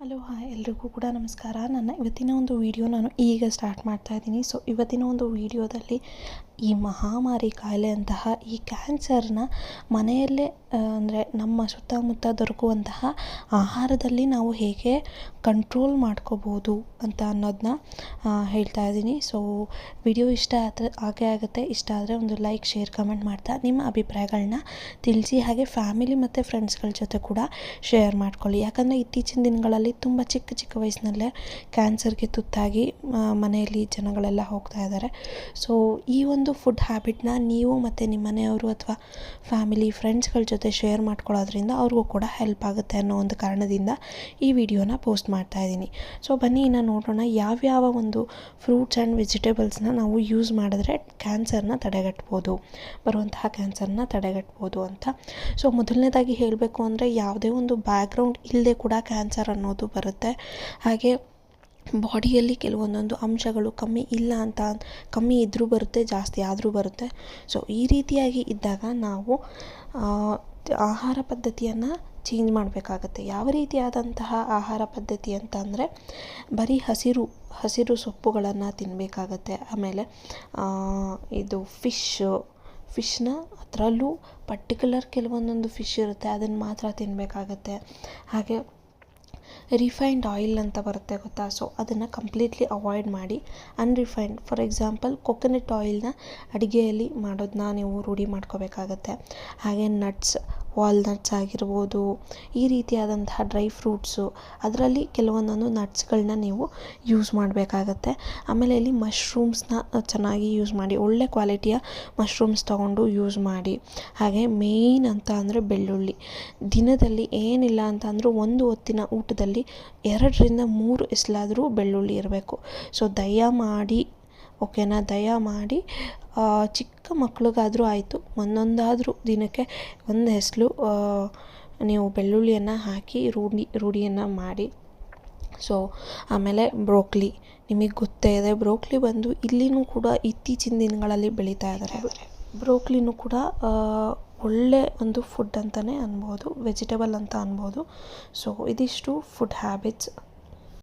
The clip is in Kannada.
ಹಲೋ, ಹಾಯ್, ಎಲ್ರಿಗೂ ಕೂಡ ನಮಸ್ಕಾರ. ನನ್ನ ಇವತ್ತಿನ ಒಂದು ವಿಡಿಯೋ ನಾನು ಈಗ ಸ್ಟಾರ್ಟ್ ಮಾಡ್ತಾ ಇದ್ದೀನಿ. ಸೊ ಇವತ್ತಿನ ಒಂದು ವಿಡಿಯೋದಲ್ಲಿ ಈ ಮಹಾಮಾರಿ ಕಾಯಿಲೆ ಅಂತಹ ಈ ಕ್ಯಾನ್ಸರ್ನ ಮನೆಯಲ್ಲೇ ಅಂದರೆ ನಮ್ಮ ಸುತ್ತಮುತ್ತ ದೊರಕುವಂತಹ ಆಹಾರದಲ್ಲಿ ನಾವು ಹೇಗೆ ಕಂಟ್ರೋಲ್ ಮಾಡ್ಕೋಬೋದು ಅಂತ ಅನ್ನೋದನ್ನ ಹೇಳ್ತಾ ಇದ್ದೀನಿ. ಸೊ, ವಿಡಿಯೋ ಇಷ್ಟ ಆದರೆ, ಹಾಗೆ ಆಗುತ್ತೆ. ಇಷ್ಟ ಆದರೆ ಒಂದು ಲೈಕ್, ಶೇರ್, ಕಮೆಂಟ್ ಮಾಡ್ತಾ ನಿಮ್ಮ ಅಭಿಪ್ರಾಯಗಳನ್ನ ತಿಳಿಸಿ. ಹಾಗೆ ಫ್ಯಾಮಿಲಿ ಮತ್ತು ಫ್ರೆಂಡ್ಸ್ಗಳ ಜೊತೆ ಕೂಡ ಶೇರ್ ಮಾಡ್ಕೊಳ್ಳಿ. ಯಾಕಂದರೆ ಇತ್ತೀಚಿನ ದಿನಗಳಲ್ಲಿ ತುಂಬ ಚಿಕ್ಕ ಚಿಕ್ಕ ವಯಸ್ಸಿನಲ್ಲೇ ಕ್ಯಾನ್ಸರ್ಗೆ ತುತ್ತಾಗಿ ಮನೆಯಲ್ಲಿ ಜನಗಳೆಲ್ಲ ಹೋಗ್ತಾ ಇದ್ದಾರೆ. ಸೊ, ಈ ಒಂದು ಫುಡ್ ಹ್ಯಾಬಿಟ್ನ ನೀವು ಮತ್ತು ನಿಮ್ಮ ಮನೆಯವರು ಅಥವಾ ಫ್ಯಾಮಿಲಿ ಫ್ರೆಂಡ್ಸ್ಗಳ ಜೊತೆ ಶೇರ್ ಮಾಡ್ಕೊಳ್ಳೋದ್ರಿಂದ ಅವ್ರಿಗೂ ಕೂಡ ಹೆಲ್ಪ್ ಆಗುತ್ತೆ ಅನ್ನೋ ಒಂದು ಕಾರಣದಿಂದ ಈ ವಿಡಿಯೋನ ಪೋಸ್ಟ್ ಮಾಡ್ತಾ ಇದ್ದೀನಿ. ಸೊ ಬನ್ನಿ ಇನ್ನು ನೋಡೋಣ ಯಾವ್ಯಾವ ಒಂದು ಫ್ರೂಟ್ಸ್ ಆ್ಯಂಡ್ ವೆಜಿಟೇಬಲ್ಸ್ನ ನಾವು ಯೂಸ್ ಮಾಡಿದ್ರೆ ಕ್ಯಾನ್ಸರ್ನ ತಡೆಗಟ್ಬೋದು, ಬರುವಂತಹ ಕ್ಯಾನ್ಸರ್ನ ತಡೆಗಟ್ಬೋದು ಅಂತ. ಸೊ ಮೊದಲನೇದಾಗಿ ಹೇಳಬೇಕು ಅಂದರೆ ಯಾವುದೇ ಒಂದು ಬ್ಯಾಕ್ಗ್ರೌಂಡ್ ಇಲ್ಲದೆ ಕೂಡ ಕ್ಯಾನ್ಸರ್ ಅನ್ನೋದು ಬರುತ್ತೆ. ಹಾಗೆ ಬಾಡಿಯಲ್ಲಿ ಕೆಲವೊಂದೊಂದು ಅಂಶಗಳು ಕಮ್ಮಿ ಇಲ್ಲ ಅಂತ ಕಮ್ಮಿ ಇದ್ದರೂ ಬರುತ್ತೆ, ಜಾಸ್ತಿ ಆದರೂ ಬರುತ್ತೆ. ಸೊ ಈ ರೀತಿಯಾಗಿ ಇದ್ದಾಗ ನಾವು ಆಹಾರ ಪದ್ಧತಿಯನ್ನು ಚೇಂಜ್ ಮಾಡಬೇಕಾಗತ್ತೆ. ಯಾವ ರೀತಿಯಾದಂತಹ ಆಹಾರ ಪದ್ಧತಿ ಅಂತ ಅಂದರೆ, ಬರೀ ಹಸಿರು ಹಸಿರು ಸೊಪ್ಪುಗಳನ್ನು ತಿನ್ನಬೇಕಾಗತ್ತೆ ಆಮೇಲೆ ಇದು ಫಿಶ್ ಫಿಶ್ನ ಅದರಲ್ಲೂ ಪರ್ಟಿಕ್ಯುಲರ್ ಕೆಲವೊಂದೊಂದು ಫಿಶ್ ಇರುತ್ತೆ, ಅದನ್ನು ಮಾತ್ರ ತಿನ್ನಬೇಕಾಗತ್ತೆ ಹಾಗೆ ರಿಫೈನ್ಡ್ ಆಯಿಲ್ ಅಂತ ಬರುತ್ತೆ ಗೊತ್ತಾ? ಸೊ ಅದನ್ನು ಕಂಪ್ಲೀಟ್ಲಿ ಅವಾಯ್ಡ್ ಮಾಡಿ ಅನ್ರಿಫೈನ್ಡ್ ಫಾರ್ ಎಕ್ಸಾಂಪಲ್ ಕೊಕೊನೆಟ್ ಆಯಿಲ್ನ ಅಡುಗೆಯಲ್ಲಿ ಮಾಡೋದನ್ನ ನೀವು ರೂಢಿ ಮಾಡ್ಕೋಬೇಕಾಗತ್ತೆ. ಹಾಗೆ ನಟ್ಸ್ ವಾಲ್ನಟ್ಸ್ ಆಗಿರ್ಬೋದು, ಈ ರೀತಿಯಾದಂತಹ ಡ್ರೈ ಫ್ರೂಟ್ಸು ಅದರಲ್ಲಿ ಕೆಲವೊಂದೊಂದು ನಟ್ಸ್ಗಳನ್ನ ನೀವು ಯೂಸ್ ಮಾಡಬೇಕಾಗತ್ತೆ. ಆಮೇಲೆ ಇಲ್ಲಿ ಮಶ್ರೂಮ್ಸ್ನ ಚೆನ್ನಾಗಿ ಯೂಸ್ ಮಾಡಿ, ಒಳ್ಳೆ ಕ್ವಾಲಿಟಿಯ ಮಶ್ರೂಮ್ಸ್ ತೊಗೊಂಡು ಯೂಸ್ ಮಾಡಿ. ಹಾಗೆ ಮೇಯ್ನ್ ಅಂತ ಅಂದರೆ ಬೆಳ್ಳುಳ್ಳಿ. ದಿನದಲ್ಲಿ ಏನಿಲ್ಲ ಅಂತ ಒಂದು ಹೊತ್ತಿನ ಊಟದಲ್ಲಿ ಎರಡರಿಂದ ಮೂರು ಎಸ್ಲಾದರೂ ಬೆಳ್ಳುಳ್ಳಿ ಇರಬೇಕು. ಸೊ ದಯಮಾಡಿ ಓಕೆನಾ, ದಯ ಮಾಡಿ. ಚಿಕ್ಕ ಮಕ್ಳಿಗಾದರೂ ಆಯಿತು. ಒಂದೊಂದಾದರೂ ದಿನಕ್ಕೆ ಒಂದು ಹೆಸಲು ನೀವು ಬೆಳ್ಳುಳ್ಳಿಯನ್ನು ಹಾಕಿ ರೂಢಿ ರೂಢಿಯನ್ನು ಮಾಡಿ. ಸೊ, ಆಮೇಲೆ ಬ್ರೋಕ್ಲಿ. ನಿಮಗೆ ಗೊತ್ತೇ ಇದೆ, ಬ್ರೋಕ್ಲಿ ಬಂದು ಇಲ್ಲಿನೂ ಕೂಡ ಇತ್ತೀಚಿನ ದಿನಗಳಲ್ಲಿ ಬೆಳೀತಾ ಇದ್ದಾರೆ ಬ್ರೋಕ್ಲಿನೂ ಕೂಡ ಒಳ್ಳೆ ಒಂದು ಫುಡ್ ಅಂತಲೇ ಅನ್ಬೋದು, ವೆಜಿಟೇಬಲ್ ಅಂತ ಅನ್ಬೋದು. ಸೊ, ಇದಿಷ್ಟು ಫುಡ್ ಹ್ಯಾಬಿಟ್ಸ್.